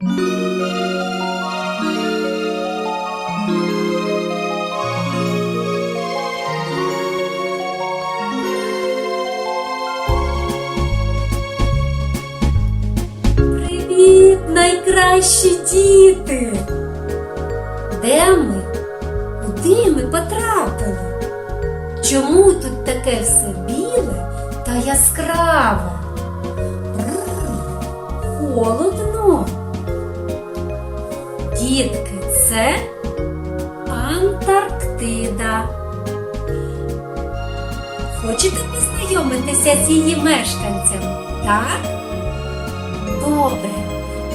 Привіт, найкращі діти! Де ми? Куди ми потрапили? Чому тут таке все біле та яскраве? Холодно. Дітки, це Антарктида. Хочете познайомитися з її мешканцями? Так? Добре,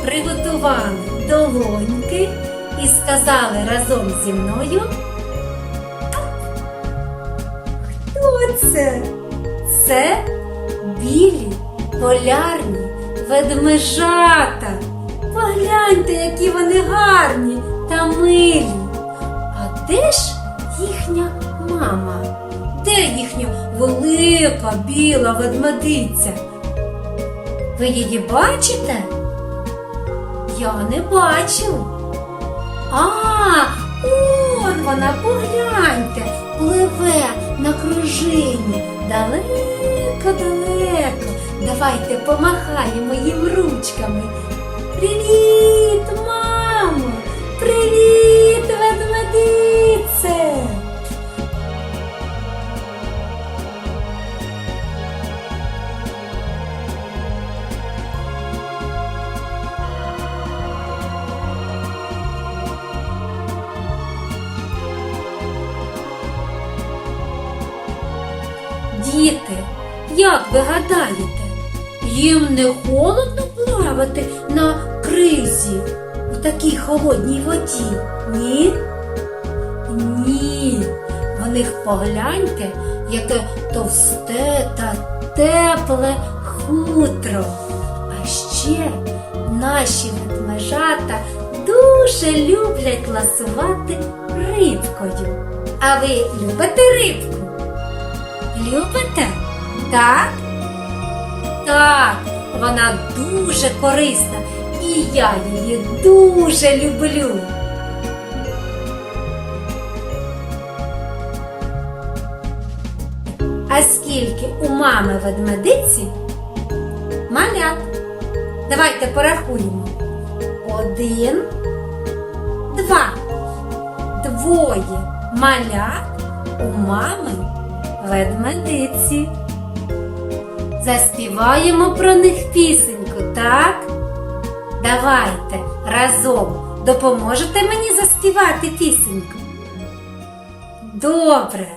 приготували долоньки і сказали разом зі мною. Хто це? Це білі полярні ведмежата. Погляньте, які вони гарні та милі. А де ж їхня мама? Де їхня велика біла ведмедиця? Ви її бачите? Я не бачу. А, он вона, погляньте, пливе на кружині далеко-далеко. Давайте помахаємо їм ручками. Привіт, мамо! Привіт, ведмедице! Діти, як ви гадаєте, їм не холодно плавати на кризі в такій холодній воді? Ні? Ні. В них погляньте, яке товсте та тепле хутро. А ще наші ведмежата дуже люблять ласувати рибкою. А ви любите рибку? Любите? Так? Так, вона дуже корисна і я її дуже люблю. А скільки у мами ведмедиці малят? Давайте порахуємо. Один, два. Двоє малят у мами ведмедиці. Заспіваємо про них пісеньку, так? Давайте разом допоможете мені заспівати пісеньку. Добре.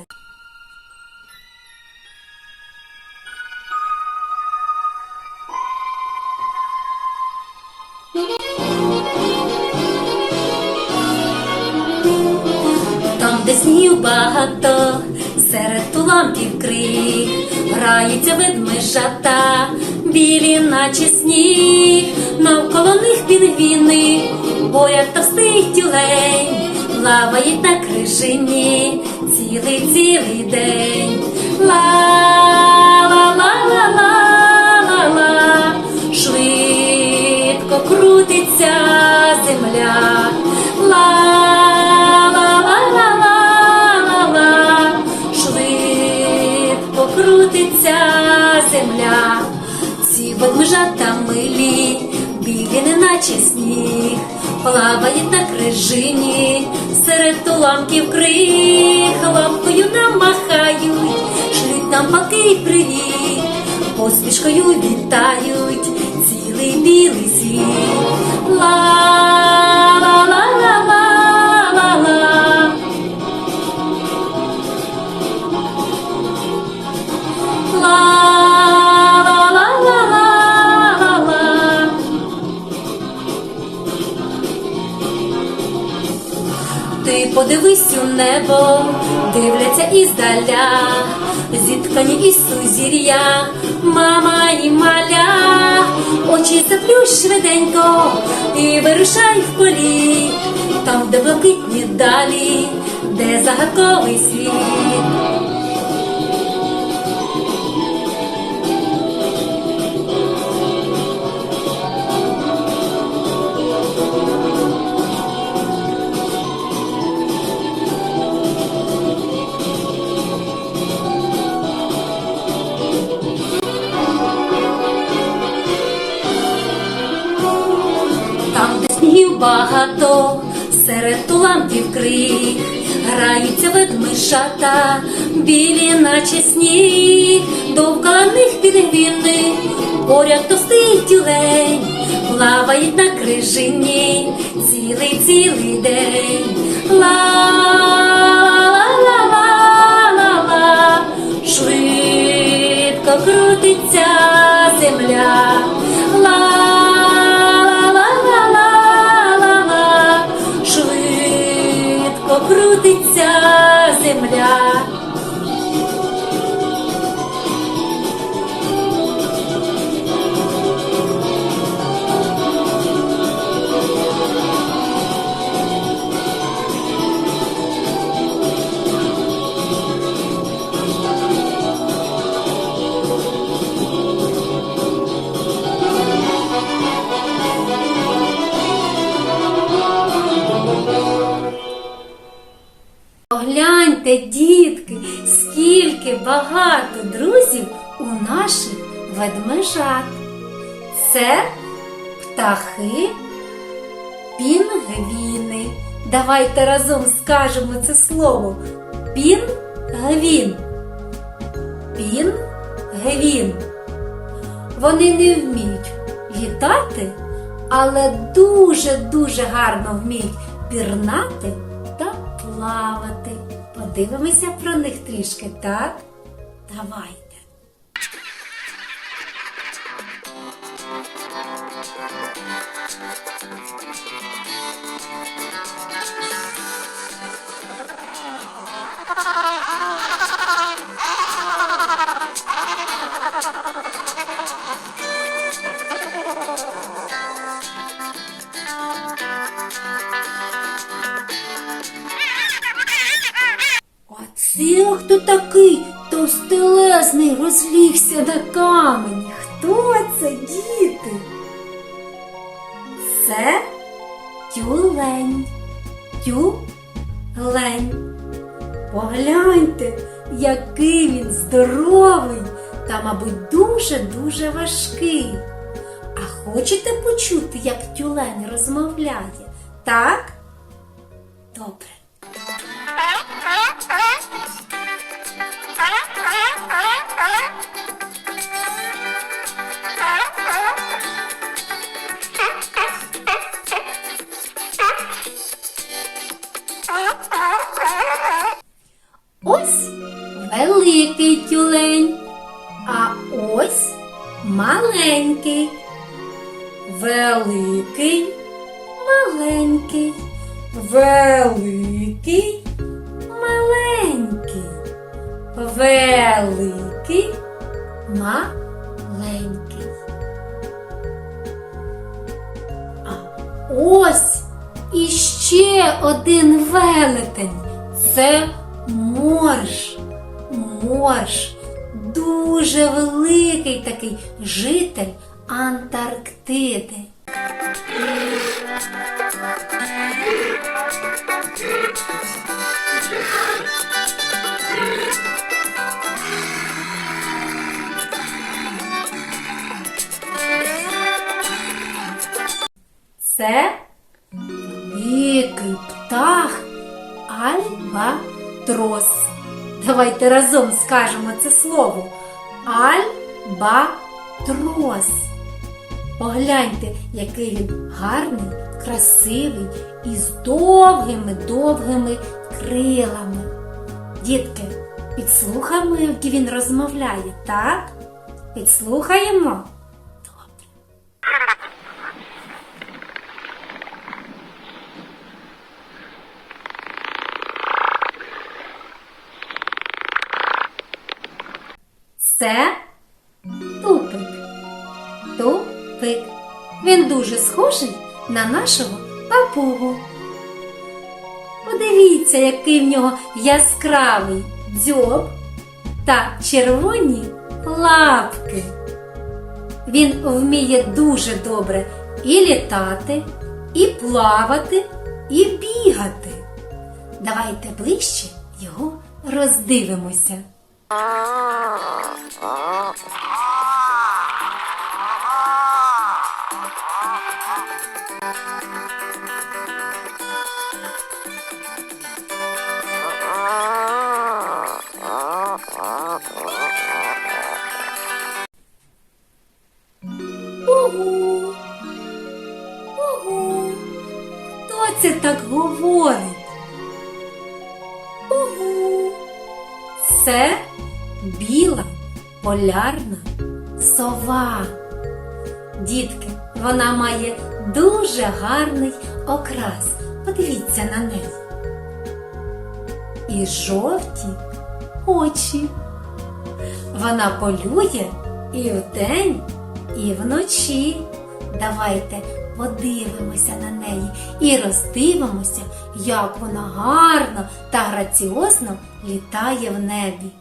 Ведмежата, білі, наче сніг, навколо них пінгвіни, поряд товстий тюлень, плаває на крижині цілий цілий день. Ла-ла-ла-ла-ла-ла, швидко крутиться земля. Крутиться земля. Ці ведмежата милі, білі, неначе сніг, плавають на крижині, серед уламків крих, лапкою нам махають, шлють нам пакий привіт, посмішкою вітають цілий білий світ. Ла-ла-ла-ла-ла-ла. Подивись у небо, дивляться іздаля, зіткані із сузір'я, мама і маля, очі заплющ швиденько і вирушай в полі, там, де блакитні далі, де загадковий світ. Ведмишата, білі, наче сніг, довга них підгвіни, поряд товстий тюлень, плавають на крижині, цілий цілий день. Ла-ла-ла-ла-ла, швидко крутиться земля. Madame. Погляньте, дітки, скільки багато друзів у наших ведмежат. Це птахи пінгвіни. Давайте разом скажемо це слово. Пінгвін. Пінгвін. Вони не вміють літати, але дуже-дуже гарно вміють пірнати та плавати. Подивимося про них трішки, так? Давайте. Це хто такий товстелезний розлігся на камені? Хто це, діти? Це тюлень. Тюлень. Погляньте, який він здоровий та, мабуть, дуже-дуже важкий. А хочете почути, як тюлень розмовляє? Так? Добре. Великий, маленький, великий, маленький. А ось іще один велетень. Це морж. Морж. Дуже великий такий житель Антарктиди. Це великий птах Альбатрос. Давайте разом скажемо це слово. Альбатрос. Погляньте, який він гарний, красивий і з довгими-довгими крилами. Дітки, підслухаємо, як він розмовляє, так? Підслухаємо? Добре. Це тупик. Тупик. Він дуже схожий на нашого папугу. Подивіться, який в нього яскравий дзьоб та червоні лапки. Він вміє дуже добре і літати, і плавати, і бігати. Давайте ближче його роздивимося. Угу. Це так говорить? Полярна сова. Дітки, вона має дуже гарний окрас. Подивіться на неї. І жовті очі. Вона полює і вдень, і вночі. Давайте подивимося на неї і роздивимося, як вона гарно та граціозно літає в небі.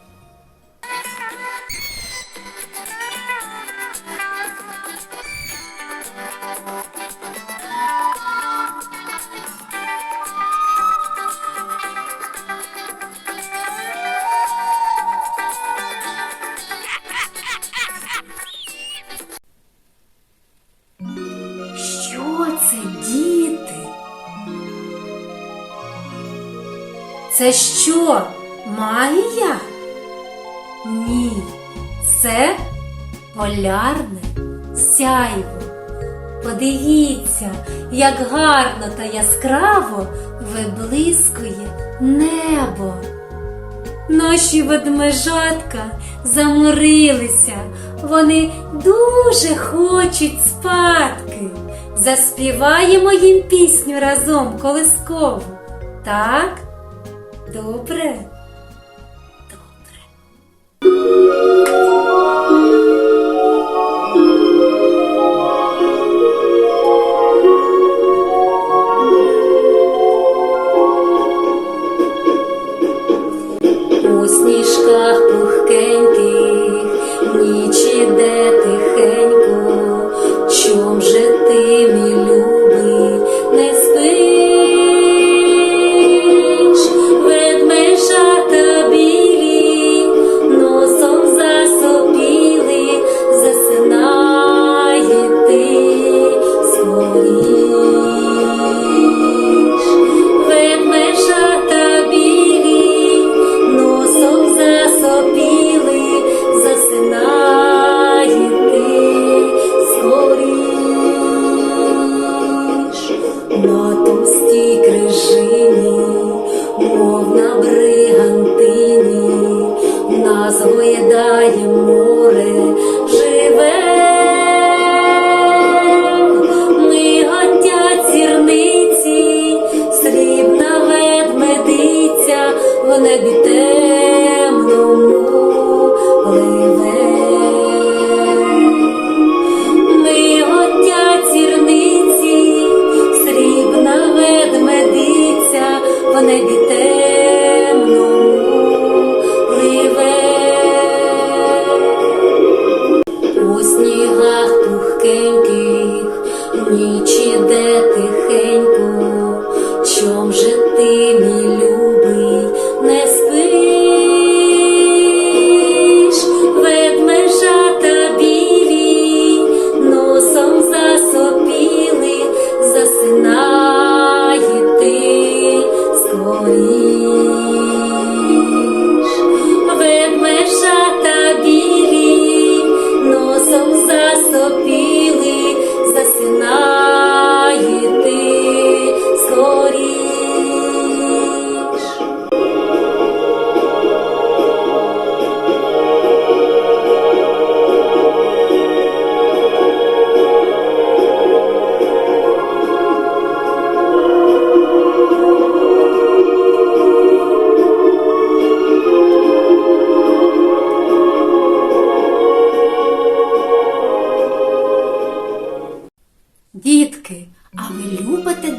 Це що, магія? Ні, це полярне сяйво. Подивіться, як гарно та яскраво виблискує небо. Наші ведмежатка заморилися, вони дуже хочуть спадки. Заспіваємо їм пісню разом колискову. Так? Добре? Добре.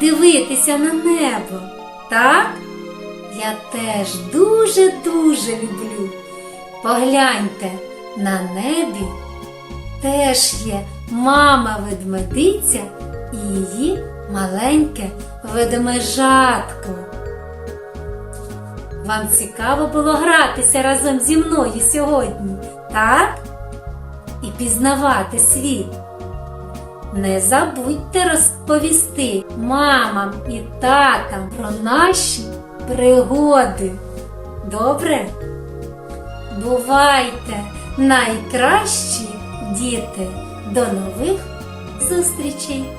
Дивитися на небо? Так? Я теж дуже-дуже люблю. Погляньте, на небі теж є мама ведмедиця і її маленьке ведмежатко. Вам цікаво було гратися разом зі мною сьогодні, так? І пізнавати світ. Не забудьте розповісти мамам і татам про наші пригоди. Добре? Бувайте найкращі діти! До нових зустрічей!